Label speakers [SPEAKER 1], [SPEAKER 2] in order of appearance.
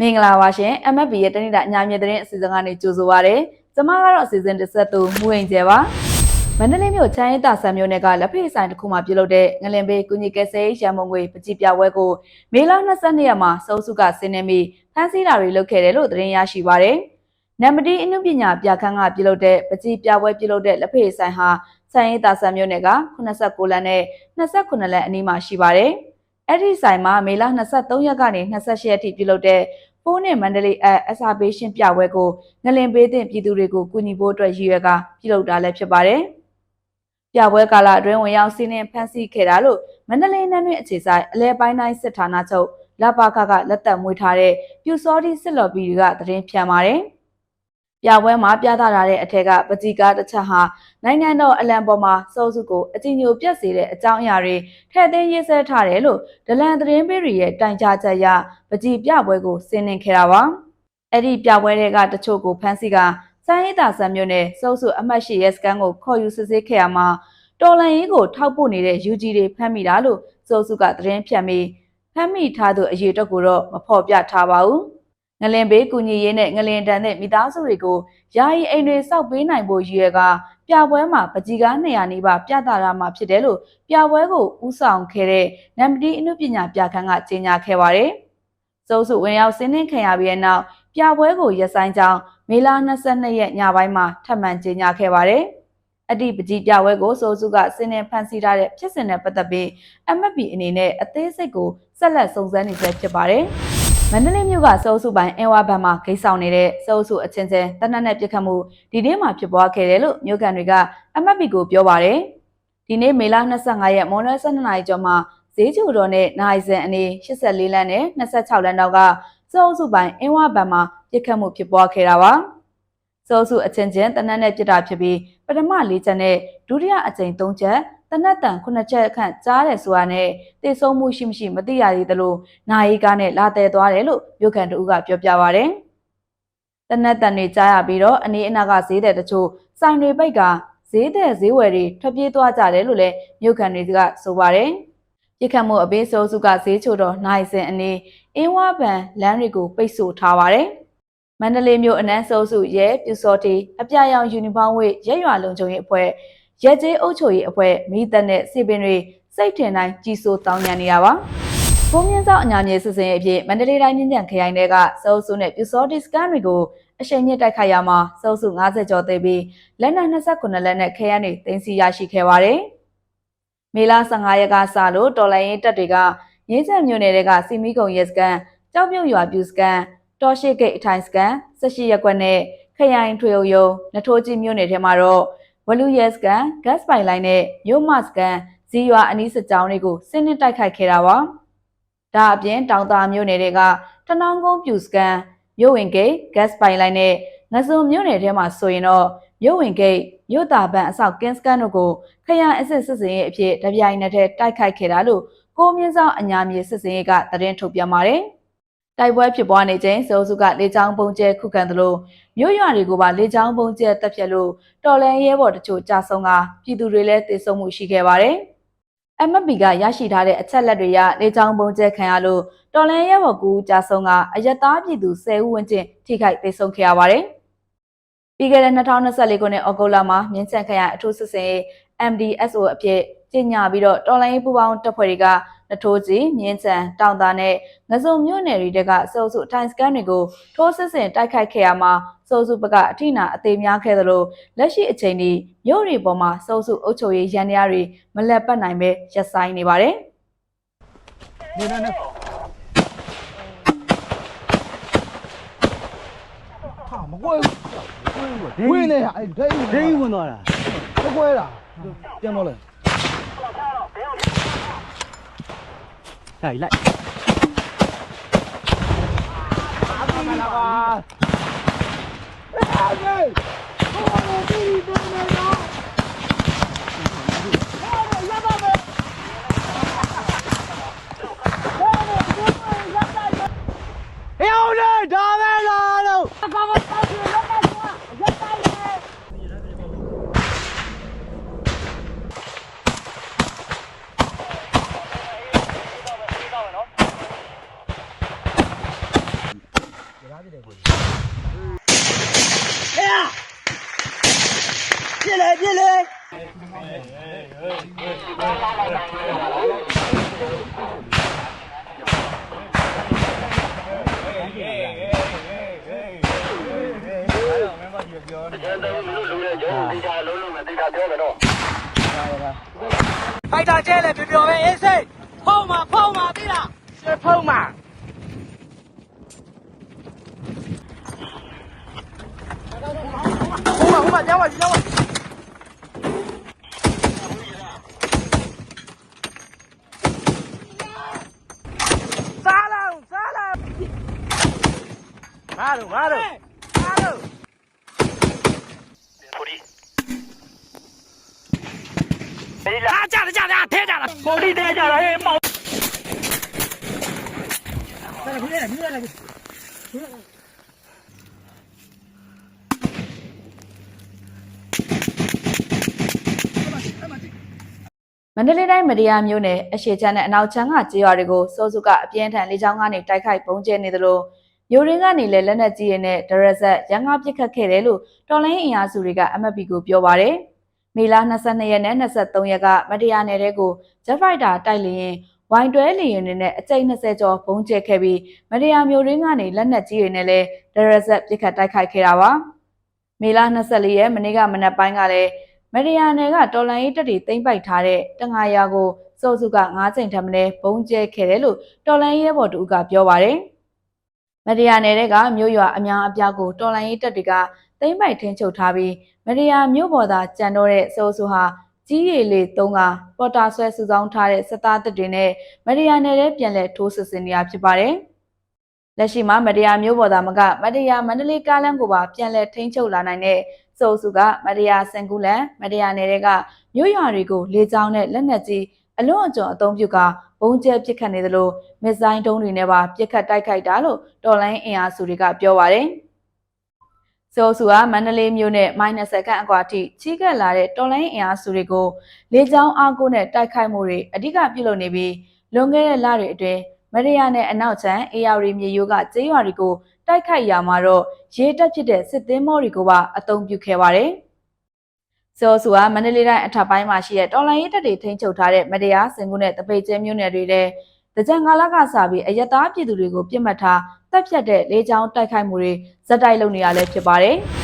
[SPEAKER 1] မင်္ဂလာပါရှင် MFB ရဲ့တနေ့တာအညာမြေသတင်းအစီအစဉ်ကနေကြိုဆိုပါရစေ။ကျွန်မကတော့အစီအစဉ်တစ်ဆက်သူမူဝင်ကျဲပါ။မန္တလေးမြို့ချမ်းရည်တာဆန်မြို့နယ်ကလက်ဖေးဆိုင်တစ်ခုမှာပြုလုပ်တဲ့ငလင်ဘေးကုညီကယ်ဆယ်ရေးရန်မုံငွေပကြည်ပြပွဲကိုမေလ22ရက်မှာစုံစုကဆင်းနေပြီးဖမ်းဆီးတာတွေလုပ်ခဲ့တယ်လို့သတင်းရရှိပါရစေ။နံပါတ်အနုပညာပြခန်းကပြုလုပ်တဲ့ပကြည်ပြပွဲပြုလုပ်တဲ့လက်ဖေးဆိုင်ဟာချမ်းရည်တာဆန်မြို့နယ်က89လမ်းနဲ့29လမ်းအနီးမှာရှိပါတယ်။ အဲ့ဒီဆိုင်မှာမေလ23ရက်ကနေ28ရက်ထိပြုလုပ်တဲ့ဖိုးနဲ့မန္တလေးအအစာပေးရှင်းပြပွဲကိုငလင်ပေးတဲ့ပြည်သူတွေကိုကူညီဖို့အတွက်ရည်ရွယ်ကပြုလုပ်တာလည်းဖြစ်ပါတယ်။ပြပွဲကာလအတွင်းဝင်ရောက်စီးနှင်းဖမ်းဆီးခဲ့တာလို့မန္တလေးနယ်တွင်အခြေဆိုင်အလဲပိုင်းတိုင်းစစ်ဌာနချုပ်လပခကလက်သက်မွေးထားတဲ့ပြူစောတိစစ်လော်ဘီတွေကသတင်းဖြန့်ပါတယ်။ ပြပွဲမှာပြသထားတဲ့အထက်ကပတိကားတစ်ချက်ဟာနိုင်ငံတော်အလံပေါ်မှာစိုးစုကိုအကြည်ညိုပြတ်စေတဲ့အကြောင်းအရာတွေထည့်သွင်းရေးဆွဲထားတယ်လို့ဒလန်သတင်းပေးတွေရဲ့တိုင်ကြားချက်အရပကြည်ပြပွဲကိုဆင်းနှင်ခဲ့တာပါအဲ့ဒီပြပွဲတွေကတချို့ကိုဖမ်းဆီးကစမ်းရည်တာဆံမျိုးနဲ့စုပ်စုအမှတ်ရှိရဲစကန်ကိုခေါ်ယူစစ်ဆေးခဲ့ရမှာတော်လန်ရေးကိုထောက်ပို့နေတဲ့ UG တွေဖမ်းမိတာလို့စုပ်စုကသတင်းဖြန့်ပြီးဖမ်းမိထားသူအရေးအတွက်ကိုတော့မဖော်ပြထားပါဘူး ငလင်ဘေးကူညီရေးနဲ့ငလင်တန်တဲ့မိသားစုတွေကိုယာယီအိမ်တွေစောက်ပေးနိုင်ဖို့ရည်ရွယ်ကပြပွဲမှာပကြီးကား200နီးပါးပြသရမှာဖြစ်တယ်လို့ပြပွဲကိုဥဆောင်ခဲ့တဲ့နမ်ပတီအမှုပညာပြခန်းကကြေညာခဲ့ပါတယ်။စိုးစုဝင်ရောက်ဆင်းနှင်းခံရပြီးတဲ့နောက်ပြပွဲကိုရပ်ဆိုင်းကြောင်းမေလ22ရက်ညပိုင်းမှာထပ်မံကြေညာခဲ့ပါတယ်။အတိပကြီးပြပွဲကိုစိုးစုကဆင်းနှင်းဖန်ဆီးထားတဲ့ဖြစ်စဉ်နဲ့ပတ်သက်ပြီး MFP အနေနဲ့အသေးစိတ်ကိုဆက်လက်စုံစမ်းနေဆဲဖြစ်ပါတယ်။ မန္တလေးမြို့ကစိုးစုပိုင်းအင်ဝါဘန်မှာဂိတ်ဆောင်နေတဲ့စိုးစုအချင်းချင်းတနက်နဲ့ပြစ်ခတ်မှုဒီနေ့မှဖြစ်ပွားခဲ့တယ်လို့မြို့ကန်တွေက MFP ကိုပြောပါတယ်။ဒီနေ့မေလ25ရက်မွန်လွဲ12နာရီကျော်မှာဈေးချိုတော်နဲ့နိုင်စင်အနေ84လမ်းနဲ့26လမ်းတောက်ကစိုးစုပိုင်းအင်ဝါဘန်မှာပြစ်ခတ်မှုဖြစ်ပွားခဲ့တာပါ။စိုးစုအချင်းချင်းတနက်နဲ့ပြစ်တာဖြစ်ပြီးပထမ၄ချက်နဲ့ဒုတိယအကြိမ်၃ချက် တနက်တန်ခုနှစ်ချက်ခန့်ကြားတယ်ဆိုတာနဲ့တည်ဆုံးမှုရှိမရှိမသိရသေးသလိုနိုင်ကားနဲ့လာတဲသွားတယ်လို့မြို့ခံတို့ကပြောပြပါဗျ။တနက်တန်တွေကြားရပြီးတော့အနေအနာကဈေးတဲ့တချို့ဆိုင်တွေပိတ်ကဈေးတဲ့ဈေးဝယ်တွေထွက်ပြေးသွားကြတယ်လို့လည်းမြို့ခံတွေကဆိုပါတယ်။ပြစ်ခတ်မှုအပေးစိုးစုကဈေးချိုတော့နိုင်စင်အနေအင်းဝဘန်လမ်းတွေကိုပိတ်ဆို့ထားပါတယ်။မန္တလေးမြို့အနန်းစိုးစုရဲပြူစောတီအပြရောင်ယူနီဖောင်းဝတ်ရဲရွာလုံခြုံရေးအဖွဲ့ ရက်ကျေးအုပ်ချုပ်ရေးအဖွဲ့မိသက်နဲ့စီပင်တွေစိတ်ထင်တိုင်းကြီးစိုးတောင်းညံနေတာပါ။ဘုံမြင့်စောက်အညာမြေစစ်စင်အဖြစ်မန္တလေးတိုင်းမြင့်ကြံခရိုင်တွေကစောစုနဲ့ပြူစောဒီစကန်တွေကိုအရှိန်မြင့်တိုက်ခိုက်ရမှာစောစု90ကျော်သိပြီးလက်နက်29လက်နဲ့ခရိုင်တွေတင်စီရရှိခဲ့ပါတယ်။မေလ15ရက်ကစလို့တော်လိုင်းရင်တပ်တွေကရင်းချက်မြို့နယ်တွေကစီမီကုံရဲစကန်ကြောက်ပြုတ်ရွာပြူစကန်တော်ရှိဂိတ်အထိုင်စကန်18ရက်ကွက်နဲ့ခရိုင်ထွေအုပ်ရုံနထိုးကြီးမြို့နယ်ထဲမှာတော့ ဝလူရဲစကန်ဂတ်ပိုင်လိုင်းနဲ့မြို့မစကန်ဇီရွာအနီးစကြောင်းတွေကိုစင်းနစ်တိုက်ခိုက်ခဲ့တာပါ။ဒါအပြင်တောင်သာမြို့နယ်တွေကတနောင်းကုန်းပြူစကန်မြို့ဝင်ဂိတ်ဂတ်ပိုင်လိုင်းနဲ့ငစုံမြို့နယ်ထဲမှာဆိုရင်တော့မြို့ဝင်ဂိတ်မြို့တာပန်အဆောက်ကင်းစကန်တို့ကိုခရိုင်အစစ်စစ်စင်ရဲ့အဖြစ်တပြိုင်နက်တည်းတိုက်ခိုက်ခဲ့တာလို့ကိုမြင့်ဆောင်အညာမြေစစ်စင်ရဲ့ကသတင်းထုတ်ပြန်ပါတယ်။ တိုက်ပွဲဖြစ်ပွားနေချိန်စောစုကလေချောင်းပုံကျဲခုခံသလိုမြို့ရွာတွေကိုပါလေချောင်းပုံကျဲတက်ပြက်လို့တော်လန်ရဲဘော်တချို့ကြာဆုံးကပြည်သူတွေလည်းတေဆုံးမှုရှိခဲ့ပါတယ်။ MFB ကရရှိထားတဲ့အချက်လက်တွေရလေချောင်းပုံကျဲခံရလို့တော်လန်ရဲဘော်ကူကြာဆုံးကအယက်သားပြည်သူ10ဦးဝန်းကျင်ထိခိုက်တေဆုံးခဲ့ရပါတယ်။ပြီးခဲ့တဲ့2024ခုနှစ်ဩဂုတ်လမှာမြင်းချန်ခရိုင်အထူးစစ်စင် MDSO အဖြစ်ကြီးညာပြီးတော့တော်လိုင်းပူပေါင်းတပ်ဖွဲ့တွေက နထိုးကြီးမြင်းချံတောင်သားနဲ့ငစုံမြို့နယ်တွေကစိုးစုထိုင်စကန်တွေကိုထိုးစစ်ဆင်တိုက်ခိုက်ခဲ့ရမှာစိုးစုဘက်ကအထိနာအသေးများခဲ့သလိုလက်ရှိအချိန်ဒီမြို့တွေပေါ်မှာစိုးစုအုပ်ချုပ်ရေးရန်ရားတွေမလက်ပတ်နိုင်ပဲရပ်ဆိုင်းနေပါတယ်။နေနေ
[SPEAKER 2] ဟာမကွဲဘူးဝင်းနေအဲ့ဒိန်း
[SPEAKER 3] ဒိန်းဝင်သွားတာ
[SPEAKER 2] မကွဲတာပြန်တော့လေ
[SPEAKER 3] ဒါကြီးလို
[SPEAKER 2] ရပြစ်လေပြစ်လေဖိုက်တာကျဲလေပြောပြောပဲအေးစိတ်ဖုံးမှာဖုံးမှာတိလားရှေဖုံးမှာ ဟိုမှာဟိုမှာကြောက်ပါကြောက်ပါစားလုံးစားလုံးငါတို့ငါတို့ငါတို့လာကြတယ်ကြတယ်ထဲကြတာပေါ်ဒီထဲကြတာဟဲ့မောင်
[SPEAKER 1] မန္တလေးတိုင်းမဒီယာမြို့နယ်အရှေ့ချမ်းနဲ့အနောက်ချမ်းကကြေးရွာတွေကိုစိုးစုကအပြင်းထန်လေကြောင်းကနေတိုက်ခိုက်ပုံကျဲနေသလိုမြို့ရင်းကနေလည်းလက်နက်ကြီးတွေနဲ့ဒရက်ဆက်ရန်ကားပစ်ခတ်ခဲ့တယ်လို့တော်လိုင်းအင်အားစုတွေက MFP ကိုပြောပါရယ်မေလ22ရက်နဲ့23ရက်ကမဒီယာနယ်တဲကို Jet Fighter တိုက်လေရင်ဝိုင်တွဲလေရင်တွေနဲ့အကြိမ်20ကျော်ပုံကျဲခဲ့ပြီးမဒီယာမြို့ရင်းကနေလက်နက်ကြီးတွေနဲ့လည်းဒရက်ဆက်ပစ်ခတ်တိုက်ခိုက်ခဲ့တာပါမေလ24ရက်မနေ့ကမနက်ပိုင်းကလည်း မရီယာနယ်ကတော်လန်ရေးတပ်တွေသိမ်းပိုက်ထားတဲ့တငါယာကိုစောစုက9ချိန်ထပ်မင်းဘုံကျဲခဲ့တယ်လို့တော်လန်ရေးဘော်တူကပြောပါတယ်။မရီယာနယ်ကမြို့ရွာအများအပြားကိုတော်လန်ရေးတပ်တွေကသိမ်းပိုက်ထင်းချုပ်ထားပြီးမရီယာမြို့ပေါ်သာကြံတော့တဲ့စောစုဟာကြီးရည်လေးသုံးကပေါ်တာဆွဲစုဆောင်းထားတဲ့စစ်သားတပ်တွေနဲ့မရီယာနယ်ထဲပြန်လည်ထိုးစစ်ဆင်နေတာဖြစ်ပါတယ်။လက်ရှိမှာမတရားမျိုးပေါ်သားမကမတရားမန္တလေးကားလမ်းကိုပါပြန်လည်ထိန်းချုပ်လာနိုင်တဲ့ စိုးစုကမတရားစင်ကူလန်မတရားနယ်တွေကမြို့ရွာတွေကိုလေကြောင်းနဲ့လက်နက်ကြီးအလွန်အကျွံအုံပြုကဘုံကျဲပစ်ခတ်နေသလိုမစ်ဇိုင်းတုံးတွေနဲ့ပါပစ်ခတ်တိုက်ခိုက်တာလို့တော်လိုင်းအင်အားစုတွေကပြောပါတယ်။စိုးစုကမန္တလေးမြို့နဲ့မိုင်း20ခန့်အကွာထိချီးကပ်လာတဲ့တော်လိုင်းအင်အားစုတွေကိုလေကြောင်းအားကိုးနဲ့တိုက်ခိုက်မှုတွေအဓိကပြုလုပ်နေပြီးလွန်ခဲ့တဲ့လတွေအတွင်းမရယာနဲ့အနောက်ချမ်းအေယာရီမြေရိုးကကျေးရွာတွေကို တိုက်ခိုက်ရာမှာတော့ရေတက်ဖြစ်တဲ့စစ်သင်းမောတွေကိုပါအသုံးပြုခဲ့ပါတယ်။စောဆူကမန္တလေးတိုင်းအထက်ပိုင်းမှာရှိတဲ့တော်လိုင်းရေးတပ်တွေထိန်းချုပ်ထားတဲ့မတရားစင်ကူးနဲ့တပိတ်ကျဲမြို့နယ်တွေထဲတကြံကာလကစပြီးအယက်သားပြည်သူတွေကိုပြစ်မှတ်ထားတပ်ဖြတ်တဲ့လေကြောင်းတိုက်ခိုက်မှုတွေဇက်တိုက်လုပ်နေရလဲဖြစ်ပါတယ်။